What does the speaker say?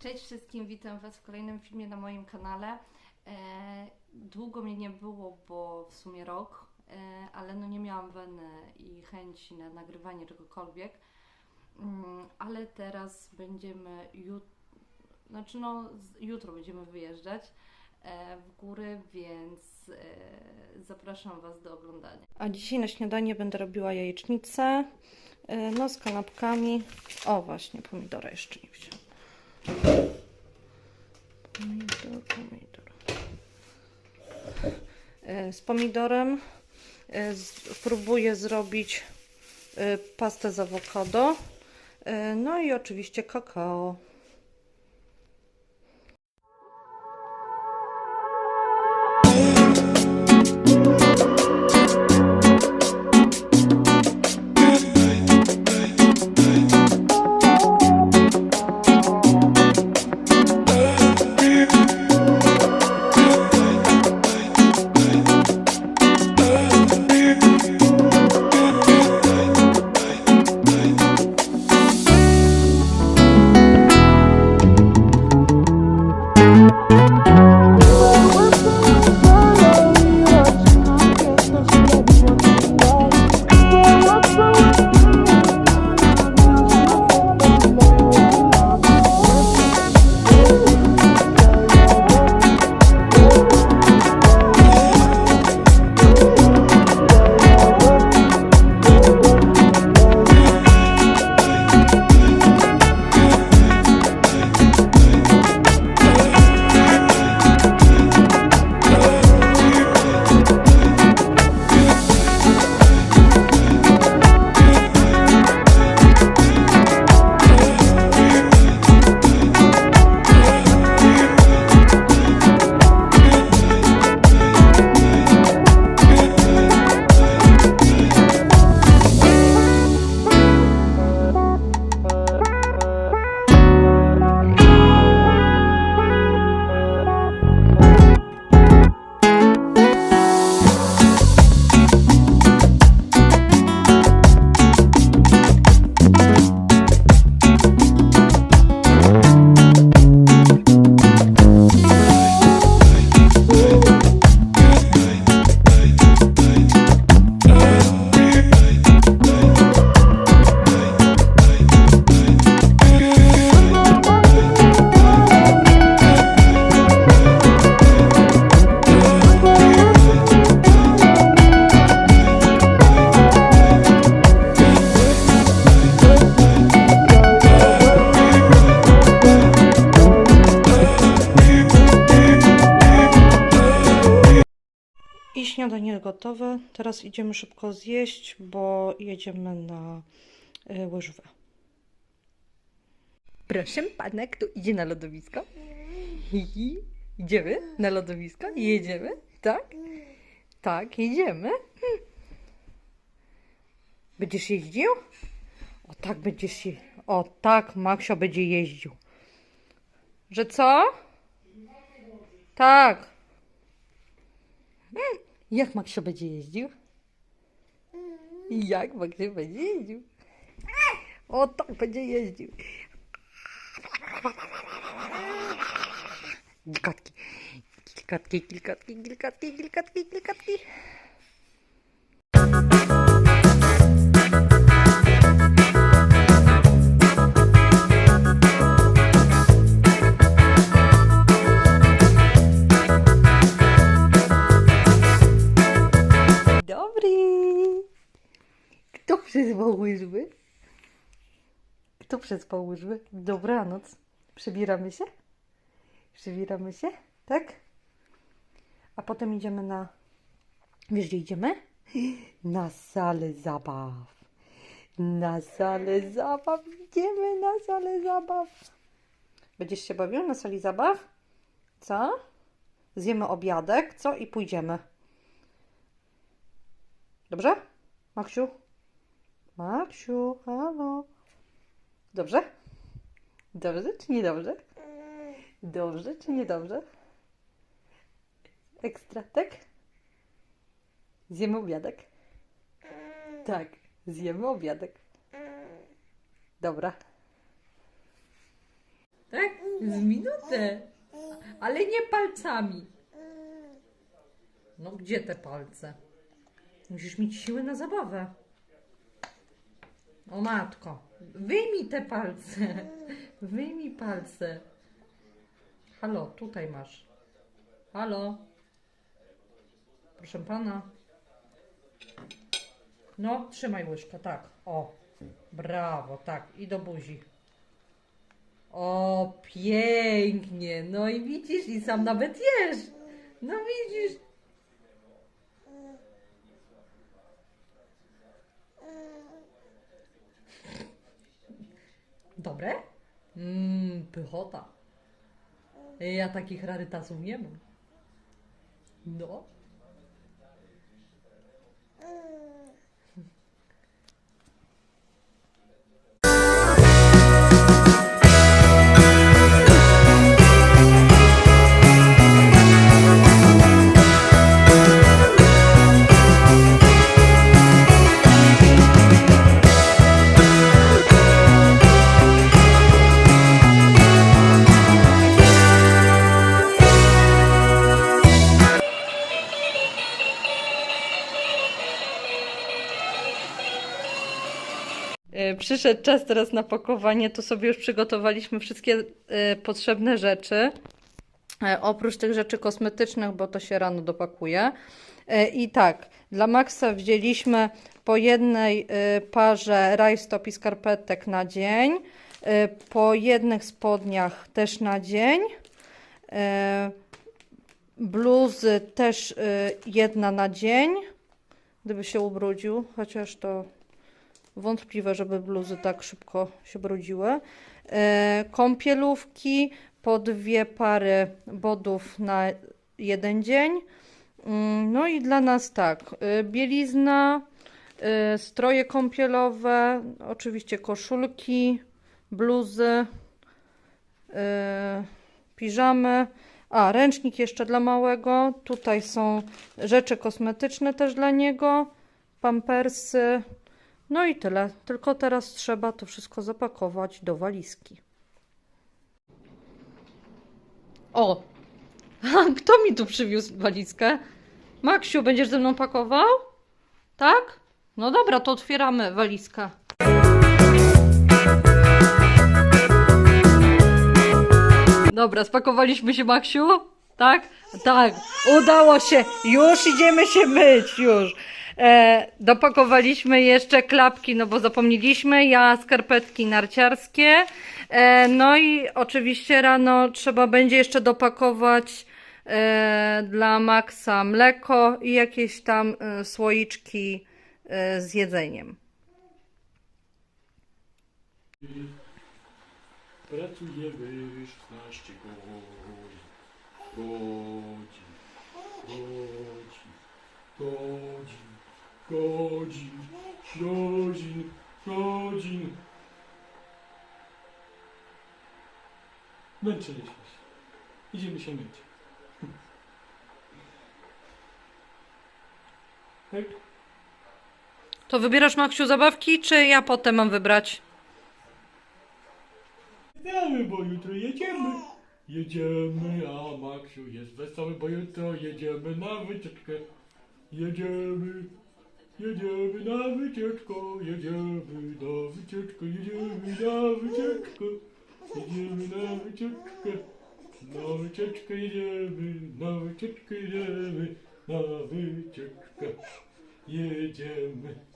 Cześć wszystkim, witam Was w kolejnym filmie na moim kanale. E, długo mnie nie było, bo w sumie rok, e, ale no nie miałam weny i chęci na nagrywanie czegokolwiek. Mm, ale teraz będziemy jut- znaczy no, jutro będziemy wyjeżdżać e, w góry, więc zapraszam Was do oglądania. A dzisiaj na śniadanie będę robiła jajecznicę, no z kanapkami. O właśnie, pomidora jeszcze nie wziąłam. Pomidor, pomidor. E, Z pomidorem e, z- próbuję zrobić e, pastę z awokado. E, No i oczywiście kakao. Śniadanie gotowe. Teraz idziemy szybko zjeść, bo jedziemy na y, łyżwę. Proszę pana, kto idzie na lodowisko? Idziemy na lodowisko? Jedziemy? Tak? Tak, jedziemy. Hm. Będziesz jeździł? O tak będziesz je... O tak, Maksio będzie jeździł. Że co? Tak. Hmm, Jak Maksio będzie jeździł? Jak Maksio będzie jeździł? O tak będzie jeździł. Kilkatki. Kilkatki, kilkatki, kilkatki, Przyzwał łyżwy? Kto przespał łyżwy? Dobranoc. Przebieramy się? Przebieramy się? Tak? A potem idziemy na... Wiesz, gdzie idziemy? Na salę zabaw. Na salę zabaw. Idziemy na salę zabaw. Będziesz się bawił na sali zabaw? Co? Zjemy obiadek, co? I pójdziemy. Dobrze? Maksiu? Maksiu, halo? Dobrze? Dobrze czy niedobrze? Dobrze czy niedobrze? Ekstra, tak? Zjemy obiadek? Tak, zjemy obiadek. Dobra. Tak? Z minutę. Ale nie palcami. No gdzie te palce? Musisz mieć siłę na zabawę. O matko, wyjmij te palce. Wyjmij palce. Halo, tutaj masz. Halo. Proszę pana. No, trzymaj łyżkę, tak. O, brawo, tak. I do buzi. O, pięknie. No i widzisz, i sam nawet jesz. No widzisz. Dobre? Mmm, pychota. Ja takich rarytasów nie mam. No. Przyszedł czas teraz na pakowanie, to sobie już przygotowaliśmy wszystkie e, potrzebne rzeczy. E, Oprócz tych rzeczy kosmetycznych, bo to się rano dopakuje. E, I tak, dla Maxa wzięliśmy po jednej e, parze rajstop i skarpetek na dzień, e, po jednych spodniach też na dzień, bluzy też jedna na dzień, gdyby się ubrudził, chociaż to wątpliwe, żeby bluzy tak szybko się brudziły. E, kąpielówki po dwie pary bodów na jeden dzień. Mm, No i dla nas tak, e, bielizna, e, stroje kąpielowe, oczywiście koszulki, bluzy, e, piżamy. A, ręcznik jeszcze dla małego. Tutaj są rzeczy kosmetyczne też dla niego, pampersy, no i tyle. Tylko teraz trzeba to wszystko zapakować do walizki. O! Kto mi tu przywiózł walizkę? Maksiu, będziesz ze mną pakował? Tak? No dobra, to otwieramy walizkę. Dobra, spakowaliśmy się, Maksiu? Tak? Tak, udało się. Już idziemy się myć, już. E, dopakowaliśmy jeszcze klapki, no bo zapomnieliśmy. Ja skarpetki narciarskie. E, no i oczywiście rano trzeba będzie jeszcze dopakować e, dla Maxa mleko i jakieś tam słoiczki z jedzeniem. Pracujemy 16 godzin. Godzin. Godzin. Godzin. Godzin. Godzin. Męczyliśmy się. Idziemy się myć. Tak? To wybierasz Maksiu zabawki, czy ja potem mam wybrać? Jedziemy, bo jutro jedziemy. Jedziemy, a Maksiu jest wesoły, bo jutro jedziemy na wycieczkę. Jedziemy, jedziemy na wycieczkę, jedziemy na wycieczkę, jedziemy na wycieczkę. Jedziemy na wycieczkę, na wycieczkę jedziemy, na wycieczkę jedziemy, na wycieczkę jedziemy.